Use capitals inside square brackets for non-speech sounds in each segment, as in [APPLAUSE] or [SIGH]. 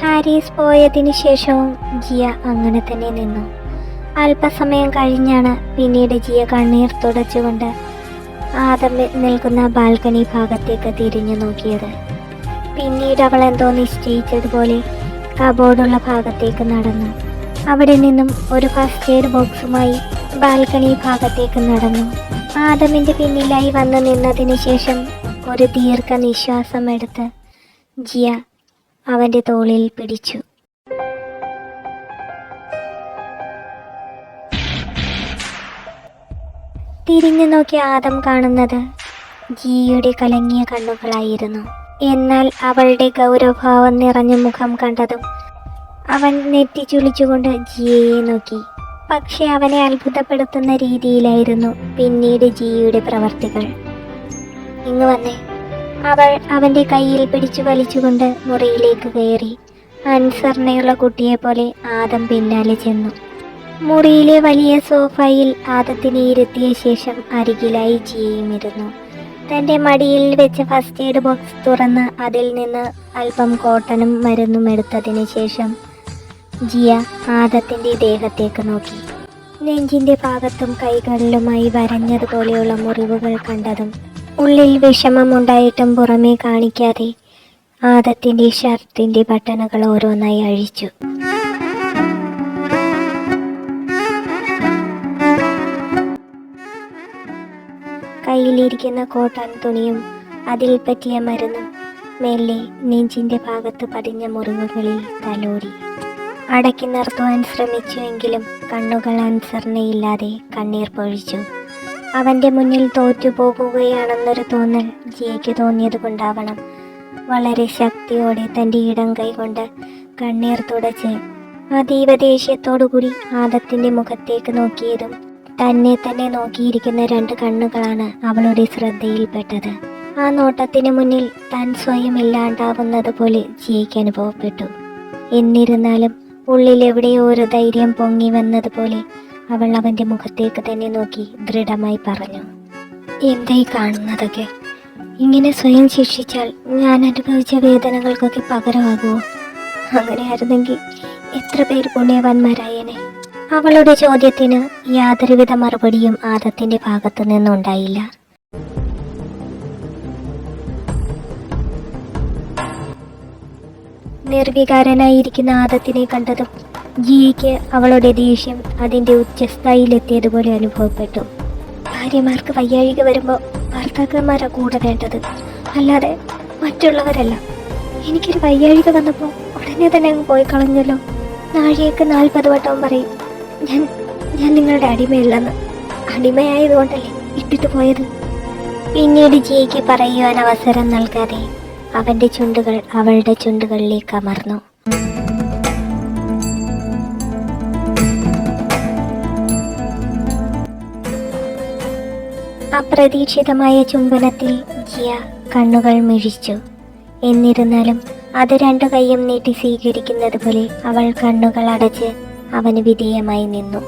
ഹാരിസ് പോയതിനു ശേഷവും ജിയ അങ്ങനെ തന്നെ നിന്നു. അല്പസമയം കഴിഞ്ഞാണ് പിന്നീട് ജിയ കണ്ണീർ തുടച്ചുകൊണ്ട് ആദം നിൽക്കുന്ന ബാൽക്കണി ഭാഗത്തേക്ക് തിരിഞ്ഞു നോക്കിയത്. പിന്നീട് അവൾ എന്തോ നിശ്ചയിച്ചതുപോലെ കബോർഡുള്ള ഭാഗത്തേക്ക് നടന്നു. അവിടെ നിന്നും ഒരു ഫസ്റ്റ് എയ്ഡ് ബോക്സുമായി ബാൽക്കണി ഭാഗത്തേക്ക് നടന്നു. ആദമിന്റെ പിന്നിലായി വന്നു നിന്നതിന് ശേഷം ഒരു ദീർഘ നിശ്വാസം എടുത്ത് ജിയ അവന്റെ തോളിൽ പിടിച്ചു. തിരിഞ്ഞു നോക്കി ആദം കാണുന്നത് ജിയുടെ കലങ്ങിയ കണ്ണുകളായിരുന്നു. എന്നാൽ അവളുടെ ഗൗരവഭാവം നിറഞ്ഞ മുഖം കണ്ടതും അവൻ നെറ്റി ചുളിച്ചുകൊണ്ട് ജിയയെ നോക്കി. പക്ഷെ അവനെ അത്ഭുതപ്പെടുത്തുന്ന രീതിയിലായിരുന്നു പിന്നീട് ജിയുടെ പ്രവർത്തികൾ. ഇങ്ങ് വന്നേ. അവൾ അവന്റെ കയ്യിൽ പിടിച്ചു വലിച്ചുകൊണ്ട് മുറിയിലേക്ക് കയറി. അൻസറിനെയുള്ള കുട്ടിയെ പോലെ ആദം പിന്നാലെ ചെന്നു. മുറിയിലെ വലിയ സോഫയിൽ ആദത്തിനെ ഇരുത്തിയ ശേഷം അരികിലായി ജിയയും ഇരുന്നു തന്റെ മടിയിൽ വെച്ച ഫസ്റ്റ് എയ്ഡ് ബോക്സ് തുറന്ന് അതിൽ നിന്ന് അല്പം കോട്ടനും മരുന്നും എടുത്തതിന് ശേഷം ജിയ ആദത്തിന്റെ ദേഹത്തേക്ക് നോക്കി. നെഞ്ചിന്റെ ഭാഗത്തും കൈകളിലുമായി വരഞ്ഞതുപോലെയുള്ള മുറിവുകൾ കണ്ടതും ഉള്ളിൽ വിഷമമുണ്ടായിട്ടും പുറമേ കാണിക്കാതെ ആദത്തിന്റെ ഷർട്ടിന്റെ ബട്ടണുകൾ ഓരോന്നായി അഴിച്ചു. കയ്യിലിരിക്കുന്ന കോട്ടൺ തുണിയും അതിൽ പറ്റിയ മരുന്നും മെല്ലെ നെഞ്ചിന്റെ ഭാഗത്ത് പതിഞ്ഞ മുറിവുകളിൽ തലോടി. അടക്കി നിർത്തുവാൻ ശ്രമിച്ചുവെങ്കിലും കണ്ണുകൾ അനുസരണയില്ലാതെ കണ്ണീർ പൊഴിച്ചു. അവന്റെ മുന്നിൽ തോറ്റുപോകുകയാണെന്നൊരു തോന്നൽ ജിയയ്ക്ക് തോന്നിയത് കൊണ്ടാവണം വളരെ ശക്തിയോടെ തന്റെ ഇടം കൈകൊണ്ട് കണ്ണീർ തുടച്ച് അതീവ ദേഷ്യത്തോടുകൂടി ആദത്തിന്റെ മുഖത്തേക്ക് നോക്കിയതും തന്നെ തന്നെ നോക്കിയിരിക്കുന്ന രണ്ട് കണ്ണുകളാണ് അവളുടെ ശ്രദ്ധയിൽപ്പെട്ടത്. ആ നോട്ടത്തിന് മുന്നിൽ താൻ സ്വയം ഇല്ലാണ്ടാവുന്നത് പോലെ ജിയയ്ക്ക് അനുഭവപ്പെട്ടു. എന്നിരുന്നാലും ഉള്ളിൽ എവിടെയോ ഒരു ധൈര്യം പൊങ്ങി വന്നതുപോലെ അവൾ അവന്റെ മുഖത്തേക്ക് തന്നെ നോക്കി ദൃഢമായി പറഞ്ഞു. എന്തായി കാണുന്നതൊക്കെ? ഇങ്ങനെ സ്വയം ശിക്ഷിച്ചാൽ ഞാൻ അനുഭവിച്ച വേദനകൾക്കൊക്കെ പകരമാകുമോ? അങ്ങനെയായിരുന്നെങ്കിൽ എത്ര പേർ പുണ്യവാന്മാരായേനെ? അവളുടെ ചോദ്യത്തിന് യാതൊരുവിധ മറുപടിയും ആദത്തിന്റെ ഭാഗത്തു നിന്നുണ്ടായില്ല നിർവികാരനായിരിക്കുന്ന ആദത്തിനെ കണ്ടതും ജിയ്ക്ക് അവളുടെ ദേഷ്യം അതിന്റെ ഉച്ചസ്ഥായിലെത്തിയതുപോലെ അനുഭവപ്പെട്ടു. ഭാര്യമാർക്ക് വയ്യാഴിക വരുമ്പോൾ ഭർത്താക്കന്മാരാ കൂടെ വേണ്ടത്. അല്ലാതെ മറ്റുള്ളവരല്ല. എനിക്കൊരു വയ്യാഴിക വന്നപ്പോൾ ഉടനെ തന്നെ അങ്ങ് പോയി കളഞ്ഞല്ലോ. നാഴികക്ക് നാൽപ്പത് വട്ടവും പറയും ഞാൻ ഞാൻ നിങ്ങളുടെ അടിമയല്ലെന്ന്. അടിമയായതുകൊണ്ടല്ലേ ഇട്ടിട്ട് പോയത്? പിന്നീട് ജിയ്ക്ക് പറയുവാൻ അവസരം നൽകാതെ അവന്റെ ചുണ്ടുകൾ അവളുടെ ചുണ്ടുകളിലേക്ക് അമർന്നു. അപ്രതീക്ഷിതമായ ചുംബനത്തിൽ ജിയ കണ്ണുകൾ മിഴിച്ചു. എന്നിരുന്നാലും അത് രണ്ടു കൈയും നീട്ടി സ്വീകരിക്കുന്നത് പോലെ അവൾ കണ്ണുകൾ അടച്ച് അവന് വിധേയമായി നിന്നു.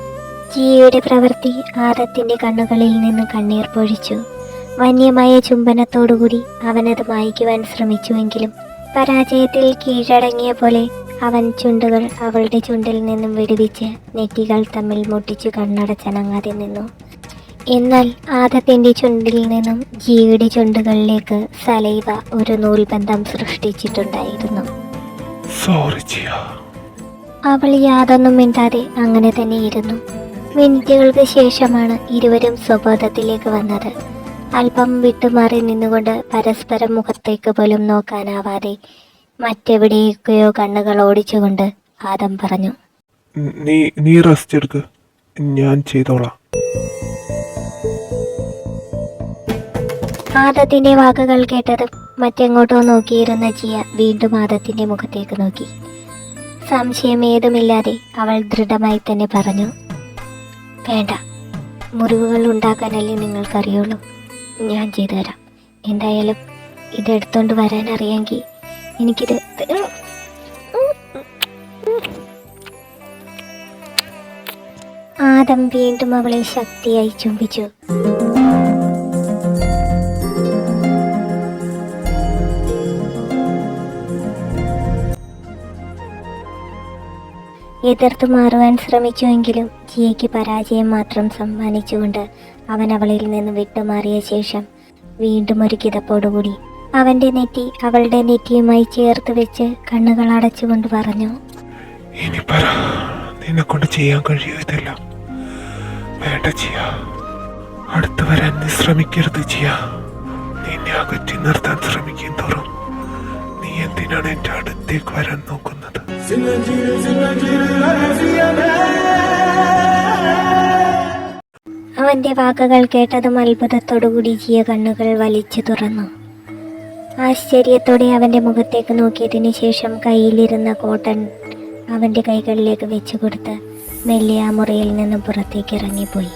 ജിയയുടെ പ്രവൃത്തി ആദത്തിന്റെ കണ്ണുകളിൽ നിന്ന് കണ്ണീർ പൊഴിച്ചു. വന്യമായ ചുംബനത്തോടുകൂടി അവനത് മായ്ക്കുവാൻ ശ്രമിച്ചുവെങ്കിലും പരാജയത്തിൽ കീഴടങ്ങിയ പോലെ അവൻ ചുണ്ടുകൾ അവളുടെ ചുണ്ടിൽ നിന്നും വിടുവിച്ച് നെറ്റികൾ തമ്മിൽ മുട്ടിച്ചു കണ്ണടച്ചനങ്ങാതെ നിന്നു. എന്നാൽ ആദത്തിന്റെ ചുണ്ടിൽ നിന്നും ജിയുടെ ചുണ്ടുകളിലേക്ക് സലൈവ ഒരു നൂൽബന്ധം സൃഷ്ടിച്ചിട്ടുണ്ടായിരുന്നു. സോറി ജിയ. അവൾ യാതൊന്നും മിണ്ടാതെ അങ്ങനെ തന്നെ ഇരുന്നു മിനിറ്റുകൾക്ക് ശേഷമാണ് ഇരുവരും സ്വബോധത്തിലേക്ക് വന്നത്. അല്പം വിട്ടുമാറി നിന്നുകൊണ്ട് പരസ്പരം മുഖത്തേക്ക് പോലും നോക്കാനാവാതെ മറ്റെവിടെയൊക്കെയോ കണ്ണുകൾ ഓടിച്ചുകൊണ്ട് ആദം പറഞ്ഞു. നീ നീ റെസ്റ്റ് എടുക്ക്. ഞാൻ ചെയ്തോളാം. ആദത്തിന്റെ വാക്കുകൾ കേട്ടതും മറ്റെങ്ങോട്ടോ നോക്കിയിരുന്ന ജിയ വീണ്ടും ആദത്തിന്റെ മുഖത്തേക്ക് നോക്കി. സംശയം ഏതുമില്ലാതെ അവൾ ദൃഢമായി തന്നെ പറഞ്ഞു. വേണ്ട. മുറിവുകൾ ഉണ്ടാക്കാനല്ലേ നിങ്ങൾക്കറിയുള്ളൂ. ഞാൻ ചെയ്തു തരാം എന്തായാലും ഇത് എടുത്തോണ്ട് വരാൻ അറിയാമെങ്കിൽ എനിക്കിത് ആദം വീണ്ടും അവളെ ശക്തിയായി ചുംബിച്ചു. എതിർത്തു മാറുവാൻ ശ്രമിച്ചുവെങ്കിലും ജിയയ്ക്ക് പരാജയം മാത്രം സമ്മാനിച്ചുകൊണ്ട് അവൻ അവളിൽ നിന്ന് വിട്ടുമാറിയ ശേഷം വീണ്ടും ഒരു കിതപ്പോടുകൂടി അവന്റെ നെറ്റി അവളുടെ നെറ്റിയുമായി ചേർത്ത് വെച്ച് കണ്ണുകൾ അടച്ചുകൊണ്ട് പറഞ്ഞു ഇനി പറ നിന്നെ കൊണ്ട് ചെയ്യാൻ കഴിയോ ഇതെല്ലാം? വേണ്ട ചെയ്യ അടുത്തു വരാൻ നീ ശ്രമിക്കരുത് ചെയ്യ നിന്നെ അകറ്റി നിർത്താൻ ശ്രമിക്കും തോറും നീ എന്തിനാണ് എന്റെ അടുത്തേക്ക് വരാൻ നോക്കുന്നത്? അവന്റെ വാക്കുകൾ കേട്ടതും അത്ഭുതത്തോടുകൂടി ജിയ കണ്ണുകൾ വലിച്ചു തുറന്നു. ആശ്ചര്യത്തോടെ അവന്റെ മുഖത്തേക്ക് നോക്കിയതിനു ശേഷം കയ്യിലിരുന്ന കോട്ടൺ അവന്റെ കൈകളിലേക്ക് വെച്ചു കൊടുത്ത് മെല്ലെ ആ മുറിയിൽ നിന്ന് പുറത്തേക്ക് ഇറങ്ങിപ്പോയി.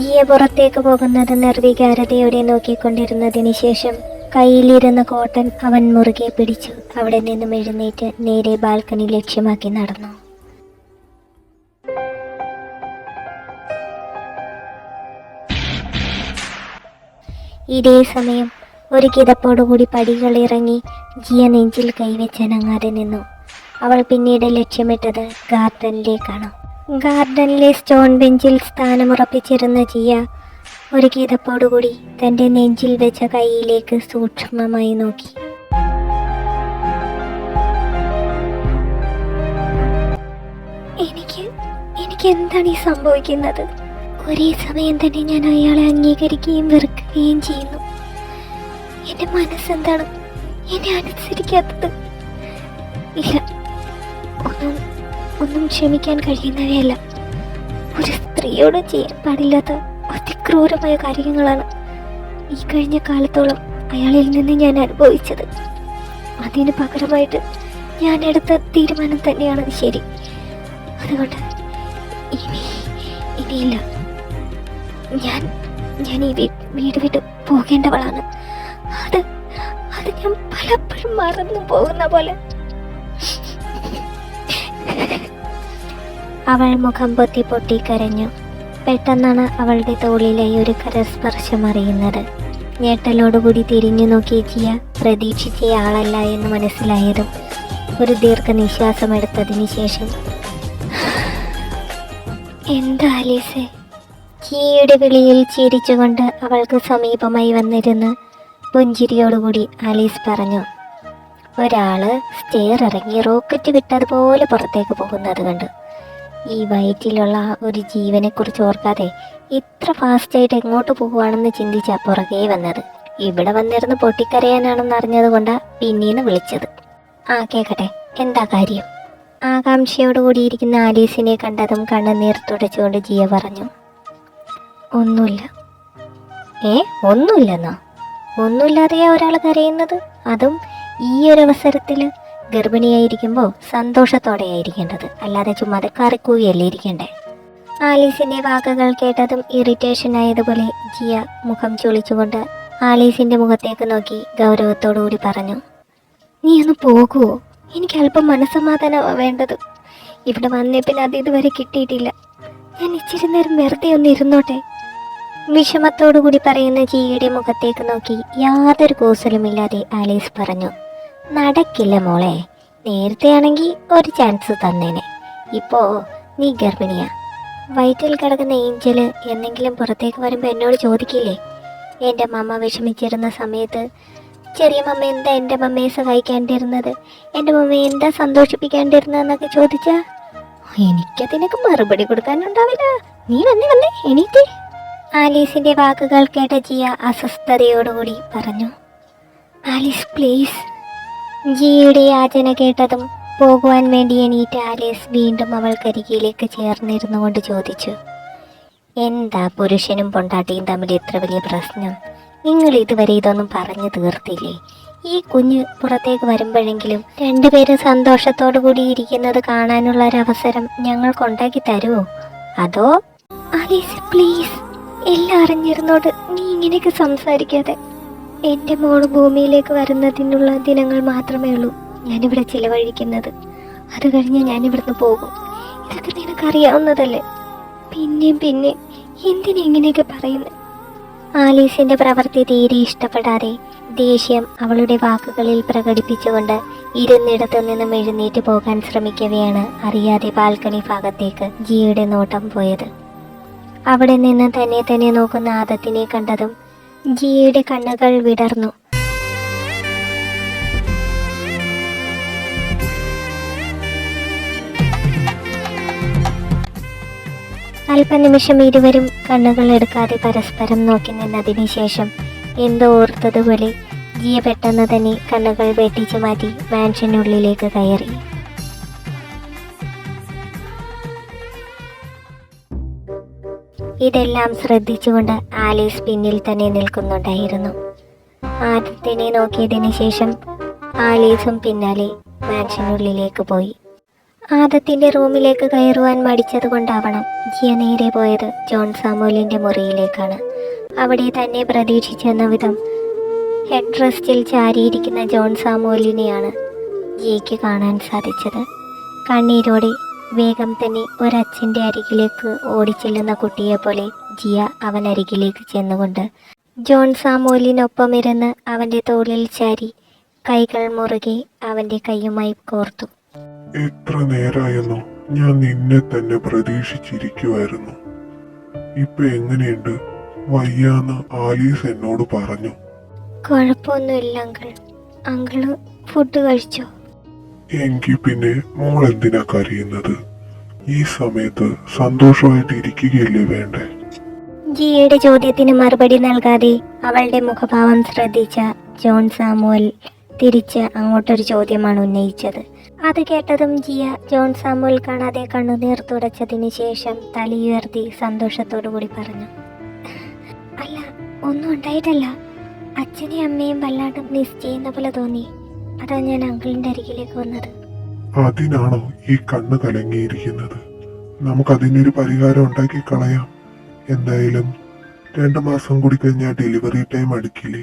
ജിയ പുറത്തേക്ക് പോകുന്നത് നിർവികാരതയോടെ നോക്കിക്കൊണ്ടിരുന്നതിന് ശേഷം കയ്യിലിരുന്ന കോട്ടൺ അവൻ മുറുകെ പിടിച്ചു അവിടെ നിന്നും എഴുന്നേറ്റ് നേരെ ബാൽക്കണി ലക്ഷ്യമാക്കി നടന്നു. ഇതേ സമയം ഒരു കിതപ്പോടുകൂടി പടികളിറങ്ങി ജിയ നെഞ്ചിൽ കൈവച്ചനങ്ങാതെ നിന്നു. അവൾ പിന്നീട് ലക്ഷ്യമിട്ടത് ഗാർഡനിലേക്കാണ്. ഗാർഡനിലെ സ്റ്റോൺ ബെഞ്ചിൽ സ്ഥാനമുറപ്പിച്ചിരുന്ന ജിയ ഒരു കിതപ്പോടുകൂടി തന്റെ നെഞ്ചിൽ വെച്ച കൈയിലേക്ക് സൂക്ഷ്മമായി നോക്കി. എനിക്ക് എനിക്ക് എന്താണ് ഈ സംഭവിക്കുന്നത്? ഒരേ സമയം തന്നെ ഞാൻ അയാളെ അംഗീകരിക്കുകയും വെറുക്കുകയും ചെയ്യുന്നു. എന്റെ മനസ്സെന്താണ് എന്നെ അനുസരിക്കാത്തത്? ഇല്ല. ഒന്നും ഒന്നും ക്ഷമിക്കാൻ കഴിയുന്നവയല്ല. ഒരു സ്ത്രീയോട് ചെയ്യാൻ പാടില്ലാത്ത അതിക്രൂരമായ കാര്യങ്ങളാണ് ഈ കഴിഞ്ഞ കാലത്തോളം അയാളിൽ നിന്ന് ഞാൻ അനുഭവിച്ചത്. അതിന് പകരമായിട്ട് ഞാൻ എടുത്ത തീരുമാനം തന്നെയാണ് ശരി. അതുകൊണ്ട് ഇനി ഇനിയില്ല. ഞാൻ ഞാൻ ഈ വീട് വിട്ട് പോകേണ്ടവളാണ്. അത് അത് ഞാൻ പലപ്പോഴും മറന്നു പോകുന്ന പോലെ. അവൾ മുഖം പൊത്തി പൊട്ടി കരഞ്ഞു. പെട്ടെന്നാണ് അവളുടെ തോളിലായി ഒരു കരസ്പർശം അറിയുന്നത്. ഞെട്ടലോടുകൂടി തിരിഞ്ഞു നോക്കി ജിയ പ്രതീക്ഷിച്ച ആളല്ല എന്ന് മനസ്സിലായതും ഒരു ദീർഘനിശ്വാസം എടുത്തതിന് ശേഷം എന്താ ആലീസേ? ജിയയുടെ വിളിയിൽ ചിരിച്ചുകൊണ്ട് അവൾക്ക് സമീപമായി വന്നിരുന്ന് പുഞ്ചിരിയോടുകൂടി ആലീസ് പറഞ്ഞു ഒരാൾ സ്റ്റെയർ ഇറങ്ങി റോക്കറ്റ് വിട്ടതുപോലെ പുറത്തേക്ക് പോകുന്നത് കണ്ടു. ഈ വയറ്റിലുള്ള ഒരു ജീവനെക്കുറിച്ച് ഓർക്കാതെ ഇത്ര ഫാസ്റ്റായിട്ട് എങ്ങോട്ട് പോകുവാണെന്ന് ചിന്തിച്ചാ പുറകെ വന്നത്. ഇവിടെ വന്നിരുന്ന് പൊട്ടിക്കരയാനാണെന്ന് അറിഞ്ഞത് കൊണ്ടാ പിന്നീന്ന് വിളിച്ചത്. ആ കേക്കട്ടെ. എന്താ കാര്യം? ആകാംക്ഷയോടുകൂടിയിരിക്കുന്ന ആലീസിനെ കണ്ടതും കണ്ണുനീർ തുടച്ചുകൊണ്ട് ജിയ പറഞ്ഞു ഒന്നുമില്ല. ഏ ഒന്നുമില്ലെന്നാ? ഒന്നുമില്ലാതെയാ ഒരാൾ കരയുന്നത്? അതും ഈ ഒരു അവസരത്തിൽ ഗർഭിണിയായിരിക്കുമ്പോൾ സന്തോഷത്തോടെയായിരിക്കേണ്ടത് അല്ലാതെ ചുമ്മാതെ കറിക്കുകയല്ലേ ഇരിക്കണ്ടേ? ആലീസിന്റെ വാക്കുകൾ കേട്ടതും ഇറിറ്റേഷൻ ആയതുപോലെ ജിയ മുഖം ചുളിച്ചുകൊണ്ട് ആലീസിന്റെ മുഖത്തേക്ക് നോക്കി ഗൗരവത്തോടുകൂടി പറഞ്ഞു നീ ഒന്ന് പോകുവോ എനിക്ക് അല്പം മനസ്സമാധാനമാണ് വേണ്ടത്. ഇവിടെ വന്നേ പിന്നെ അത് ഇതുവരെ കിട്ടിയിട്ടില്ല. ഞാൻ ഇച്ചിരി നേരം വെറുതെ ഒന്ന് ഇരുന്നോട്ടെ? വിഷമത്തോടുകൂടി പറയുന്ന ജിയുടെ മുഖത്തേക്ക് നോക്കി യാതൊരു കൂസലുമില്ലാതെ ആലീസ് പറഞ്ഞു നടക്കില്ല മോളെ നേരത്തെയാണെങ്കിൽ ഒരു ചാൻസ് തന്നേനെ. ഇപ്പോ നീ ഗർഭിണിയാ. വയറ്റിൽ കിടക്കുന്ന ഏഞ്ചൽ എന്നെങ്കിലും പുറത്തേക്ക് വരുമ്പോൾ എന്നോട് ചോദിക്കില്ലേ? എന്റെ മമ്മ വിഷമിച്ചിരുന്ന സമയത്ത് ചെറിയ മമ്മ എന്താ എന്റെ മമ്മയെ സഹായിക്കേണ്ടിരുന്നത്? എന്റെ മമ്മയെ എന്താ സന്തോഷിപ്പിക്കേണ്ടിരുന്നതെന്നൊക്കെ ചോദിച്ചാ എനിക്കതിനൊക്കെ മറുപടി കൊടുക്കാനുണ്ടാവില്ല. നീ വന്നേ വന്നേ എണീറ്റേ. ആലീസിന്റെ വാക്കുകൾ കേട്ട ജിയ അസ്വസ്ഥതയോടുകൂടി പറഞ്ഞു ആലീസ് പ്ലീസ്. ജിയുടെ യാചന കേട്ടതും പോകുവാൻ വേണ്ടി എണീറ്റ ആലീസ് വീണ്ടും അവൾ കരികിയിലേക്ക് ചേർന്നിരുന്നു കൊണ്ട് ചോദിച്ചു എന്താ പുരുഷനും പൊണ്ടാട്ടിയും തമ്മിൽ ഇത്ര വലിയ പ്രശ്നം? നിങ്ങൾ ഇതുവരെ ഇതൊന്നും പറഞ്ഞു തീർത്തില്ലേ? ഈ കുഞ്ഞ് പുറത്തേക്ക് വരുമ്പോഴെങ്കിലും രണ്ടുപേരും സന്തോഷത്തോടു കൂടി ഇരിക്കുന്നത് കാണാനുള്ള ഒരു അവസരം ഞങ്ങൾക്ക് തരുമോ? അതോ? Alice please. എല്ലാം അറിഞ്ഞിരുന്നോട് നീ ഇങ്ങനെയൊക്കെ സംസാരിക്കാതെ. എന്റെ മോൾ ഭൂമിയിലേക്ക് വരുന്നതിനുള്ള ദിനങ്ങൾ മാത്രമേ ഉള്ളൂ ഞാനിവിടെ ചിലവഴിക്കുന്നത്. അത് കഴിഞ്ഞ് ഞാനിവിടുന്ന് പോകും. ഇതൊക്കെ നിനക്കറിയാവുന്നതല്ലേ? പിന്നെയും പിന്നെ എന്തിനെ ഇങ്ങനെയൊക്കെ പറയുന്നു? ആലീസിന്റെ പ്രവൃത്തി തീരെ ഇഷ്ടപ്പെടാതെ ദേഷ്യം അവളുടെ വാക്കുകളിൽ പ്രകടിപ്പിച്ചുകൊണ്ട് ഇരുന്നിടത്തു നിന്നും എഴുന്നേറ്റ് പോകാൻ ശ്രമിക്കവെയാണ് അറിയാതെ ബാൽക്കണി ഭാഗത്തേക്ക് ജിയുടെ നോട്ടം പോയത്. അവിടെ നിന്ന് തന്നെ തന്നെ നോക്കുന്ന ആദത്തിനെ കണ്ടതും ജിയയുടെ കണ്ണുകൾ വിടർന്നു. അല്പനിമിഷം ഇരുവരും കണ്ണുകൾ എടുക്കാതെ പരസ്പരം നോക്കി നിന്നതിന് ശേഷം എന്തോ ഓർത്തതുപോലെ ജിയ പെട്ടെന്ന് തന്നെ കണ്ണുകൾ വെട്ടിച്ചു മാറ്റി മാൻഷനുള്ളിലേക്ക് കയറി. ഇതെല്ലാം ശ്രദ്ധിച്ചുകൊണ്ട് ആലീസ് പിന്നിൽ തന്നെ നിൽക്കുന്നുണ്ടായിരുന്നു. ആദ്യത്തിനെ നോക്കിയതിന് ശേഷം ആലീസും പിന്നാലെ മാൻഷനുള്ളിലേക്ക് പോയി. ആദത്തിന്റെ റൂമിലേക്ക് കയറുവാൻ മടിച്ചത് കൊണ്ടാവണം ജിയ നേരെ പോയത് ജോൺ സാമൂലിന്റെ മുറിയിലേക്കാണ്. അവിടെ തന്നെ പ്രതീക്ഷിച്ചെന്ന വിധം ഹെഡ് റെസ്റ്റിൽ ചാരിയിരിക്കുന്ന ജോൺ സാമൂലിനെയാണ് ജിയയ്ക്ക് കാണാൻ സാധിച്ചത്. കണ്ണീരോടെ വേഗം തന്നെ ഒരച്ഛന്റെ അരികിലേക്ക് ഓടിച്ചെല്ലുന്ന കുട്ടിയെ പോലെ ജിയ അവൻ അരികിലേക്ക് ചെന്നുകൊണ്ട് ജോൺ സാമൂലിനൊപ്പം ഇരുന്ന് അവന്റെ തോളിൽ ചാരി കൈകൾ മുറുകെ അവന്റെ കൈയുമായി കോർത്തു. എത്ര നേരായെന്നോ ഞാൻ നിന്നെ തന്നെ പ്രതീക്ഷിച്ചിരിക്കുമായിരുന്നു ഇപ്പൊ എങ്ങനെയുണ്ട്? വയ്യാന്ന് ആലീസ് എന്നോട് പറഞ്ഞു. കുഴപ്പമൊന്നുമില്ല അങ്കിൾ. അങ്കിൾ ഫുഡ് കഴിച്ചോ? എങ്കി പിന്നെ മോൾ എന്തിനാ കരയുന്നത്? ഈ സമയത്ത് സന്തോഷമായിട്ട് ഇരിക്കുകയല്ലേ വേണ്ടേ? ജിയയുടെ ചോദ്യത്തിന് മറുപടി നൽകാതെ അവളുടെ മുഖഭാവം ശ്രദ്ധിച്ച ജോൺ സാമുവൽ തിരിച്ച് അങ്ങോട്ടൊരു ചോദ്യമാണ് ഉന്നയിച്ചത്. അത് കേട്ടതും ജിയ ജോൺ സാമുവൽ കാണാതെ കണ്ണുനീർ തുടച്ചതിന് ശേഷം തലയുയർത്തി സന്തോഷത്തോടു കൂടി പറഞ്ഞു. അല്ല ഒന്നും ഉണ്ടായിട്ടല്ല. അച്ഛനെയും അമ്മയും വല്ലാണ്ട് മിസ് ചെയ്യുന്ന പോലെ തോന്നി. അതാ ഞാൻ അങ്കിളിന്റെ അരികിലേക്ക് വന്നത്. അതിനാണോ ഈ കണ്ണ് കലങ്ങിയിരിക്കുന്നത്? നമുക്കതിനൊരു പരിഹാരം ഉണ്ടാക്കി കളയാം. എന്തായാലും രണ്ടു മാസം കൂടി കഴിഞ്ഞാൽ ഡെലിവറി ടൈം അടുക്കില്ലേ?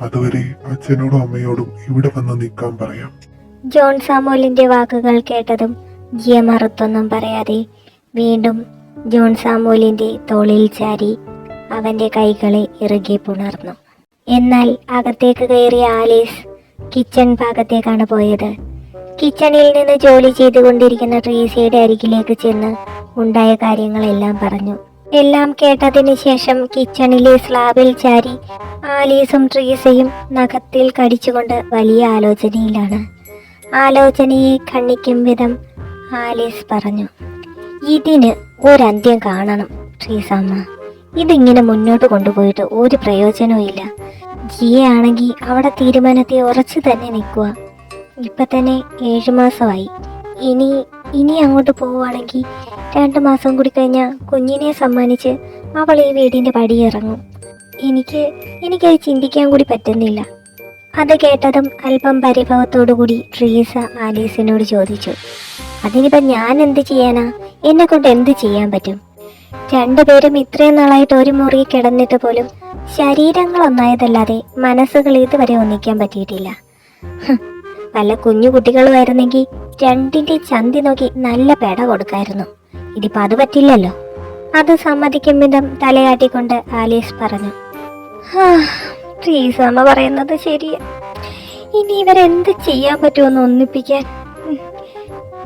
അതുവരെ അച്ഛനോടും അമ്മയോടും ഇവിടെ വന്ന് നിൽക്കാൻ പറയാം. ജോൺ സാമുവലിന്റെ വാക്കുകൾ കേട്ടതും ജിയ മറുത്തൊന്നും പറയാതെ വീണ്ടും ജോൺ സാമുവലിന്റെ തോളിൽ ചാരി അവന്റെ കൈകളെ ഇറുകി പുണർന്നു. എന്നാൽ അകത്തേക്ക് കയറിയ ആലീസ് കിച്ചൺ ഭാഗത്തേക്കാണ് പോയത്. കിച്ചണിൽ നിന്ന് ജോലി ചെയ്തുകൊണ്ടിരിക്കുന്ന ട്രീസിയുടെ അരികിലേക്ക് ചെന്ന് ഉണ്ടായ കാര്യങ്ങളെല്ലാം പറഞ്ഞു. എല്ലാം കേട്ടതിന് ശേഷം കിച്ചണിലെ സ്ലാബിൽ ചാരി ആലീസും ട്രീസയും നഖത്തിൽ കടിച്ചുകൊണ്ട് വലിയ ആലോചനയിലാണ്. ആലോചനയെ ഖണ്ഡിക്കും വിധം ആലീസ് പറഞ്ഞു ഇതിന് ഒരന്ത്യം കാണണം ട്രീസമ്മ. ഇതിങ്ങനെ മുന്നോട്ട് കൊണ്ടുപോയിട്ട് ഒരു പ്രയോജനവും ഇല്ല ജിയെ ആണെങ്കിൽ അവിടെ തീരുമാനത്തെ ഉറച്ചു തന്നെ നിൽക്കുക. ഇപ്പൊ തന്നെ ഏഴ് മാസമായി. ഇനി ഇനി അങ്ങോട്ട് പോവുകയാണെങ്കിൽ രണ്ട് മാസം കൂടി കഴിഞ്ഞാൽ കുഞ്ഞിനെ സമ്മാനിച്ച് അവൾ ഈ വീടിന്റെ പടിയിറങ്ങും. എനിക്ക് എനിക്കത് ചിന്തിക്കാൻ കൂടി പറ്റുന്നില്ല. അത് കേട്ടതും അല്പം പരിഭവത്തോടുകൂടി ട്രീസ ആലീസിനോട് ചോദിച്ചു. അതിനിപ്പം ഞാൻ എന്ത് ചെയ്യാനാ? എന്നെ കൊണ്ട് എന്ത് ചെയ്യാൻ പറ്റും? രണ്ടുപേരും ഇത്രയും നാളായിട്ട് ഒരു മുറി കിടന്നിട്ട് പോലും ശരീരങ്ങൾ ഒന്നായതല്ലാതെ മനസ്സുകൾ ഇതുവരെ ഒന്നിക്കാൻ പറ്റിയിട്ടില്ല. പല കുഞ്ഞു കുട്ടികളുമായിരുന്നെങ്കിൽ രണ്ടിന്റെ ചന്തി നോക്കി നല്ല പേട കൊടുക്കായിരുന്നു. ഇതിപ്പോ അത് പറ്റില്ലല്ലോ. അത് സമ്മതിക്കും വിധം തലയാട്ടിക്കൊണ്ട് ആലീസ് പറഞ്ഞു. ട്രീസ് അമ്മ പറയുന്നത് ശരിയാ. ഇനി ഇവരെന്ത് ചെയ്യാൻ പറ്റുമെന്ന് ഒന്നിപ്പിക്കാൻ.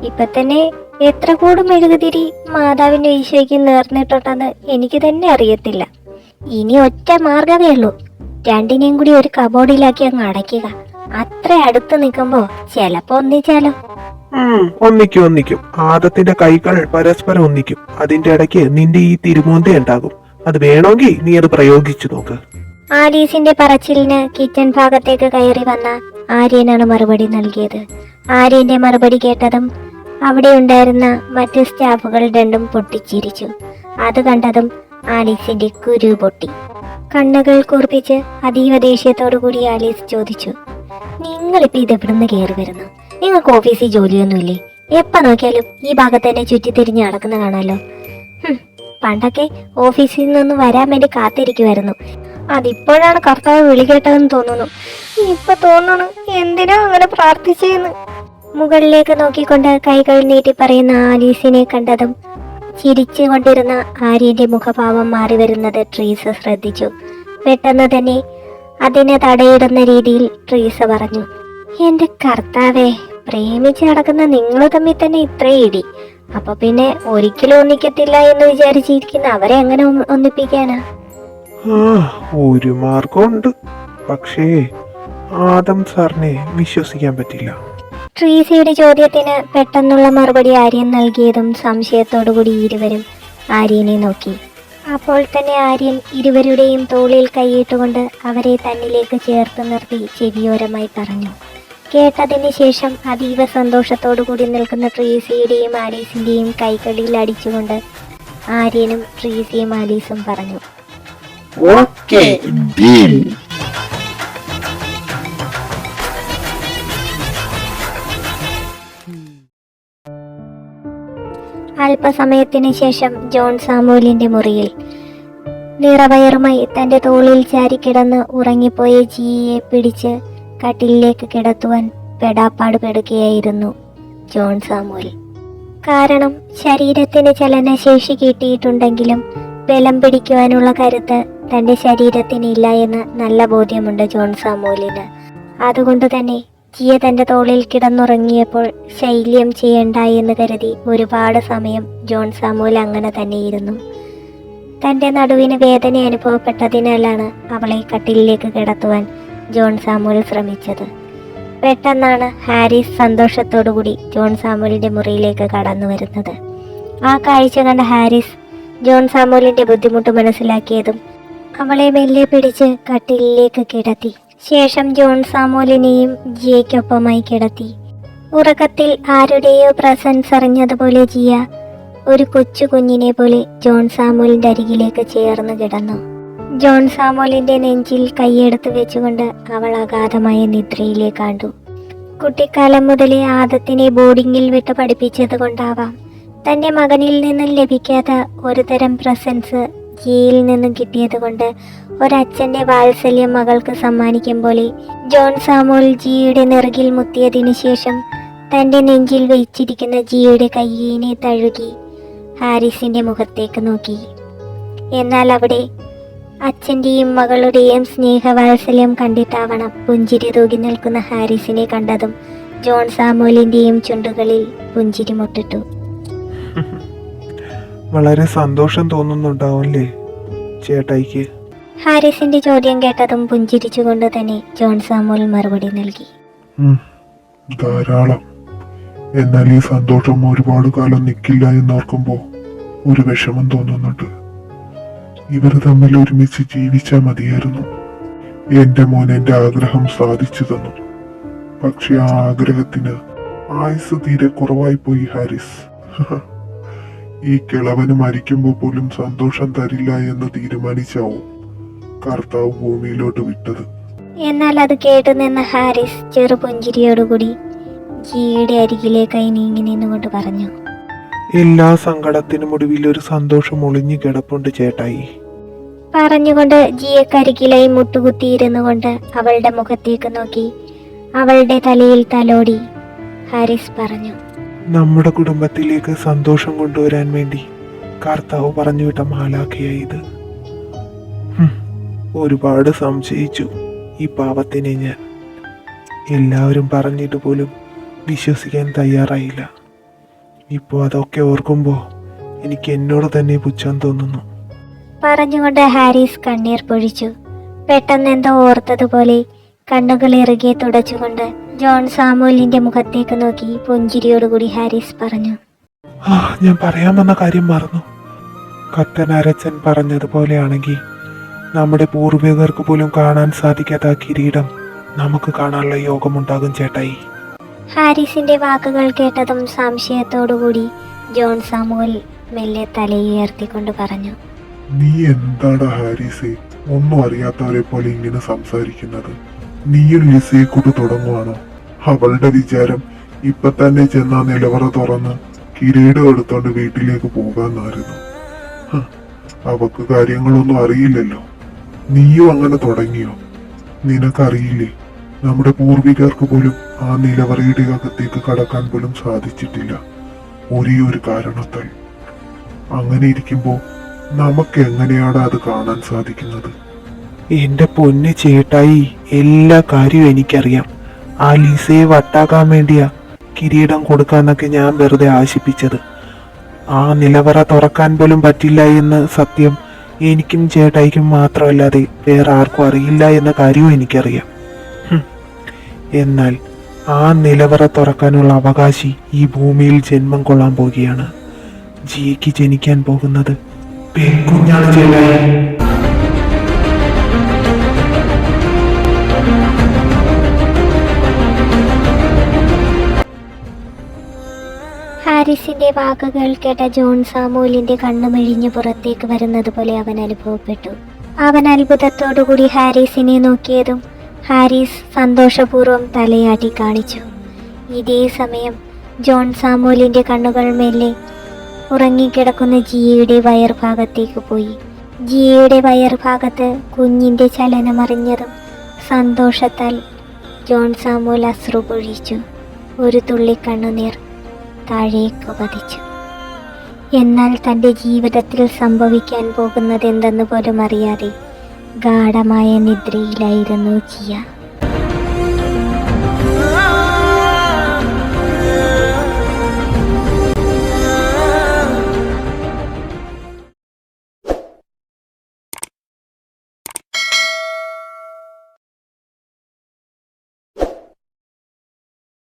ഇപ്പൊ തന്നെ എത്ര കൂടും മെഴുകുതിരി മാതാവിന്റെ ഈശോയ്ക്ക് നേർന്നിട്ടുണ്ടെന്ന് എനിക്ക് തന്നെ അറിയത്തില്ല. ഇനി ഒറ്റ മാർഗമേ ഉള്ളൂ. രണ്ടിനെയും കൂടി ഒരു കബോർഡിലാക്കി അങ്ങ് അടയ്ക്കുക. അത്ര അടുത്ത് നിൽക്കുമ്പോ ചിലപ്പോ ഒന്നിച്ചാലോ? ഒന്നിക്കും ഒന്നിക്കും. ആദത്തിന്റെ കൈകൾ പരസ്പരം ഒന്നിക്കും. അതിന്റെ ഇടയ്ക്ക് നിന്റെ ഈ തിരുമോന്തി ഉണ്ടാകും. അത് വേണമെങ്കിൽ നീ അത് പ്രയോഗിച്ചു നോക്ക്. ആലീസിന്റെ പറച്ചിലിന് കിച്ചൺ ഭാഗത്തേക്ക് കയറി വന്ന ആര്യനാണ് മറുപടി നൽകിയത്. ആര്യന്റെ മറുപടി കേട്ടതും അവിടെ ഉണ്ടായിരുന്ന മറ്റ് സ്റ്റാഫുകൾ രണ്ടും പൊട്ടിച്ചിരിച്ചു. അത് കണ്ടതും ആലീസിന്റെ കുരു പൊട്ടി. കണ്ണുകൾ കുറിപ്പിച്ച് അതീവ ദേഷ്യത്തോടു കൂടി ആലീസ് ചോദിച്ചു നിങ്ങളിപ്പോ ഇത് എവിടുന്ന് കയറി വരുന്നു? നിങ്ങൾക്ക് ഓഫീസിൽ ജോലിയൊന്നുമില്ലേ? എപ്പ നോക്കിയാലും ഈ ഭാഗത്ത് തന്നെ ചുറ്റിത്തിരിഞ്ഞ് നടക്കുന്ന കാണാലോ? പണ്ടൊക്കെ ഓഫീസിൽ നിന്ന് വരാൻ വേണ്ടി കാത്തിരിക്കുമായിരുന്നു അതിപ്പോഴാണ് കർത്താവ് വിളി കേട്ടതെന്ന് തോന്നുന്നു. ഇപ്പൊ തോന്നുന്നു എന്തിനാ അങ്ങനെ പ്രാർത്ഥിച്ചെന്ന്? മുകളിലേക്ക് നോക്കിക്കൊണ്ട് കൈകൾ നീട്ടി പറയുന്ന ആലീസിനെ കണ്ടതും ചിരിച്ചു കൊണ്ടിരുന്ന ആര്യന്റെ മുഖഭാവം മാറി വരുന്നത് ട്രീസ ശ്രദ്ധിച്ചു. പെട്ടെന്ന് തന്നെ അതിനെ തടയിടുന്ന രീതിയിൽ ട്രീസ പറഞ്ഞു എന്റെ കർത്താവെ പ്രേമിച്ച് നടക്കുന്ന നിങ്ങൾ തമ്മിൽ തന്നെ ഇത്രയും ഇടി. അപ്പൊ പിന്നെ ഒരിക്കലും ഒന്നിക്കത്തില്ല എന്ന് വിചാരിച്ചിരിക്കുന്ന അവരെ എങ്ങനെ ഒന്ന് ഒന്നിപ്പിക്കാനാ? ഒരു മാർഗമുണ്ട്. പക്ഷേ ആദം സാറിനെ വിശ്വസിക്കാൻ പറ്റില്ല. ട്രീസിയുടെ ചോദ്യത്തിന് പെട്ടെന്നുള്ള മറുപടി ആര്യൻ നൽകിയതും സംശയത്തോടുകൂടി ഇരുവരും ആര്യനെ നോക്കി. അപ്പോൾ തന്നെ ആര്യൻ ഇരുവരുടെയും തോളിൽ കൈയിട്ടുകൊണ്ട് അവരെ തന്നിലേക്ക് ചേർത്ത് നിർത്തി ചെവിയോരമായി പറഞ്ഞു. കേട്ടതിന് ശേഷം അതീവ സന്തോഷത്തോടു കൂടി നിൽക്കുന്ന ട്രീസിയുടെയും ആലീസിന്റെയും കൈകളിൽ അടിച്ചുകൊണ്ട് ആര്യനും ട്രീസിയും ആലീസും പറഞ്ഞു. ഓക്കെ അല്പസമയത്തിന് ശേഷം ജോൺ സാമൂലിന്റെ മുറിയിൽ. നിറവയറുമായി തന്റെ തോളിൽ ചാരി കിടന്ന് ഉറങ്ങിപ്പോയ ജിയെ പിടിച്ച് കട്ടിലിലേക്ക് കിടത്തുവാൻ പെടാപ്പാട് പെടുകയായിരുന്നു ജോൺ സാമുവൽ. കാരണം ശരീരത്തിന് ചലനശേഷി കിട്ടിയിട്ടുണ്ടെങ്കിലും ബലം പിടിക്കുവാനുള്ള കരുത്ത് തന്റെ ശരീരത്തിനില്ല എന്ന് നല്ല ബോധ്യമുണ്ട് ജോൺ സാമുവലിന്. അതുകൊണ്ട് തന്നെ ജിയ തന്റെ തോളിൽ കിടന്നുറങ്ങിയപ്പോൾ ശൈല്യം ചെയ്യണ്ട എന്ന് കരുതി ഒരുപാട് സമയം ജോൺ സാമുവൽ അങ്ങനെ തന്നെയിരുന്നു. തന്റെ നടുവിന് വേദന അനുഭവപ്പെട്ടതിനാലാണ് അവളെ കട്ടിലിലേക്ക് കിടത്തുവാൻ ജോൺ സാമുവൽ ശ്രമിച്ചത്. പെട്ടെന്നാണ് ഹാരിസ് സന്തോഷത്തോടുകൂടി ജോൺ സാമുവലിന്റെ മുറിയിലേക്ക് കടന്നു വരുന്നത്. ആ കാഴ്ച കണ്ട ഹാരിസ് ജോൺ സാമുവലിന്റെ ബുദ്ധിമുട്ട് മനസ്സിലാക്കിയതും അവളെ മെല്ലെ പിടിച്ച് കട്ടിലിലേക്ക് കിടത്തി. ശേഷം ജോൺ സാമോലിനെയും ജിയയ്ക്കൊപ്പമായി കിടത്തി. ഉറക്കത്തിൽ ആരുടെയോ പ്രസൻസ് അറിഞ്ഞതുപോലെ ജിയ ഒരു കൊച്ചു കുഞ്ഞിനെ പോലെ ജോൺ സാമോലിന്റെ അരികിലേക്ക് ചേർന്ന് കിടന്നു. ജോൺ സാമോലിന്റെ നെഞ്ചിൽ കൈയെടുത്ത് വെച്ചുകൊണ്ട് അവൾ അഗാധമായ നിദ്രയിലേക്ക് കണ്ടു. കുട്ടിക്കാലം മുതലേ ആദത്തിനെ ബോർഡിങ്ങിൽ വിട്ട് പഠിപ്പിച്ചത് കൊണ്ടാവാം. തന്റെ മകനിൽ നിന്നും ലഭിക്കാത്ത ഒരുതരം പ്രസൻസ് ജിയിൽ നിന്നും കിട്ടിയത് കൊണ്ട് ഒരച്ഛന്റെ വാത്സല്യം മകൾക്ക് സമ്മാനിക്കും പോലെ ജോൺ സാമുവൽ ജിയുടെ നിറകിൽ മുത്തിയതിനു ശേഷം തന്റെ നെഞ്ചിൽ വെച്ചിരിക്കുന്ന ജിയുടെ കയ്യിനെ തഴുകി ഹാരിസിന്റെ മുഖത്തേക്ക് നോക്കി. എന്നാൽ അവിടെ അച്ഛന്റെയും മകളുടെയും സ്നേഹവാത്സല്യം കണ്ടിട്ടാവണം പുഞ്ചിരി തൂകി നിൽക്കുന്ന ഹാരിസിനെ കണ്ടതും ജോൺ സാമുവലിന്റെയും ചുണ്ടുകളിൽ പുഞ്ചിരി മുട്ടിട്ടു. [LAUGHS] വളരെ സന്തോഷം തോന്നുന്നുണ്ടാവും ചേട്ടായിക്ക്? ഹാരിസിന്റെ ചോദ്യം കേട്ടതും പുഞ്ചിരിച്ചുകൊണ്ട് തന്നെ ജോൺ സാമുൽ മറുപടി നൽകി. ധാരാളം. എന്നാൽ ഈ സന്തോഷം ഒരുപാട് കാലം നിൽക്കില്ല എന്നോർക്കുമ്പോ ഒരു വിഷമം തോന്നുന്നുണ്ട്. ഇവർ തമ്മിൽ ഒരുമിച്ച് ജീവിച്ചാൽ മതിയായിരുന്നു. എന്റെ മോൻ എന്റെ ആഗ്രഹം സാധിച്ചു തന്നു. പക്ഷെ ആ ആഗ്രഹത്തിന് ആയുസ് തീരെ കുറവായി പോയി ഹാരിസ്. [LAUGHS] ഈ കിളവന് മരിക്കുമ്പോൾ പോലും സന്തോഷം തരില്ല എന്ന് തീരുമാനിച്ചാവും. കർത്താവ് ഭൂമിയിലോട്ട് വിട്ടത്. എന്നാൽ അത് കേട്ടു നിന്ന ഹാരിസ് ചെറു പുഞ്ചിരിയോടുകൂടി ജിയുടെ അരികിലേക്കായി നീങ്ങി നിന്നുകൊണ്ട് പറഞ്ഞു. എല്ലാ സങ്കടത്തിനും ഒടുവിൽ ഒരു സന്തോഷം ഒളിഞ്ഞു കിടപ്പുണ്ട് ചേട്ടായി. പറഞ്ഞുകൊണ്ട് ജിയെ കരികിലായി മുട്ടുകുത്തിയിരുന്നു കൊണ്ട് അവളുടെ മുഖത്തേക്ക് നോക്കി അവളുടെ തലയിൽ തലോടി ഹാരിസ് പറഞ്ഞു. നമ്മുടെ കുടുംബത്തിലേക്ക് സന്തോഷം കൊണ്ടുവരാൻ വേണ്ടി കർത്താവ് പറഞ്ഞു വിട്ട മാലാഖയായത് ഒരുപാട് സംശയിച്ചു ഈ പാവത്തിനെ ഞാൻ. എല്ലാവരും പറഞ്ഞിട്ട് പോലും വിശ്വസിക്കാൻ തയ്യാറായില്ല. ഇപ്പോൾ അതൊക്കെ ഓർക്കുമ്പോൾ എനിക്ക് എന്നോട് തന്നെ പുച്ഛം തോന്നുന്നു. പറഞ്ഞുകൊണ്ട് ഹാരിസ് കണ്ണീർ പൊഴിച്ചു. പെട്ടെന്ന് എന്തോ ഓർത്തതുപോലെ കണ്ണുകൾ ഇറുകെ തുടച്ചുകൊണ്ട് ജോൺ സാമുവലിന്റെ മുഖത്തേക്ക് നോക്കി പുഞ്ചിരിയോടുകൂടി ഹാരിസ് പറഞ്ഞു. ആ ഞാൻ പറയാൻ വന്ന കാര്യം മറന്നു. കത്തനരച്ചൻ പറഞ്ഞതുപോലെയാണെങ്കിൽ നമ്മുടെ പൂർവികർക്ക് പോലും കാണാൻ സാധിക്കാത്ത ആ കിരീടം നമുക്ക് കാണാനുള്ള യോഗമുണ്ടാകും ചേട്ടായി. ഹാരിസിന്റെ വാക്കുകൾ കേട്ടതും സംശയത്തോടുകൂടി ജോൺ സാമുവൽ മെല്ലെ തലയുയർത്തിക്കൊണ്ട് പറഞ്ഞു. നീ എന്താണ് ഹാരിസ്? ഒന്നും അറിയാത്തവരെ പോലെ ഇങ്ങനെ സംസാരിക്കുന്നത്. നീയും ലിസയെ കൊണ്ട് തുടങ്ങുവാണോ? അവളുടെ വിചാരം ഇപ്പൊ തന്നെ ചെന്ന നിലവറ തുറന്ന് കിരീടം എടുത്തോണ്ട് വീട്ടിലേക്ക് പോകാന്നായിരുന്നു. അവക്ക് കാര്യങ്ങളൊന്നും അറിയില്ലല്ലോ. നീയും അങ്ങനെ തുടങ്ങിയോ? നിനക്കറിയില്ലേ നമ്മുടെ പൂർവികർക്ക് പോലും ആ നിലവറയുടെ അകത്തേക്ക് കടക്കാൻ പോലും സാധിച്ചിട്ടില്ല. ഒരേ ഒരു കാരണത്താൽ. അങ്ങനെ ഇരിക്കുമ്പോ നമുക്ക് എങ്ങനെയാണ് അത് കാണാൻ സാധിക്കുന്നത്? എന്റെ പൊന്ന് ചേട്ടായി എല്ലാ കാര്യവും എനിക്കറിയാം. ആ ലിസയെ വട്ടാക്കാൻ വേണ്ടിയാ കിരീടം കൊടുക്കാന്നൊക്കെ ഞാൻ വെറുതെ ആശിപ്പിച്ചത്. ആ നിലവറ തുറക്കാൻ പോലും പറ്റില്ല എന്ന് സത്യം എനിക്കും ചേട്ടായിക്കും മാത്രമല്ലാതെ വേറെ ആർക്കും അറിയില്ല എന്ന കാര്യവും എനിക്കറിയാം. എന്നാൽ ആ നിലവറ തുറക്കാനുള്ള അവകാശി ഈ ഭൂമിയിൽ ജന്മം കൊള്ളാൻ പോകുകയാണ് ജിയയ്ക്ക് ജനിക്കാൻ പോകുന്നത് പെൺകുഞ്ഞാണ് ചേട്ടായി. ഹാരിസിന്റെ വാക്കുകൾ കേട്ട ജോൺ സാമൂലിന്റെ കണ്ണുമിഴിഞ്ഞ് പുറത്തേക്ക് വരുന്നത് പോലെ അവൻ അനുഭവപ്പെട്ടു. അവൻ അത്ഭുതത്തോടുകൂടി ഹാരിസിനെ നോക്കിയതും ഹാരിസ് സന്തോഷപൂർവം തലയാട്ടി കാണിച്ചു. ഇതേ സമയം ജോൺ സാമൂലിന്റെ കണ്ണുകൾ മെല്ലെ ഉറങ്ങിക്കിടക്കുന്ന ജിയയുടെ വയർഭാഗത്തേക്ക് പോയി. ജിയയുടെ വയർഭാഗത്ത് കുഞ്ഞിന്റെ ചലനമറിഞ്ഞതും സന്തോഷത്താൽ ജോൺ സാമൂൽ അശ്രു പൊഴിച്ചു ഒരു തുള്ളി കണ്ണുനീർ താഴേക്ക് പതിച്ചു എന്നാൽ തന്റെ ജീവിതത്തിൽ സംഭവിക്കാൻ പോകുന്നത് എന്തെന്ന് പോലും അറിയാതെ ഗാഠമായ നിദ്രയിലായിരുന്നു ജിയ.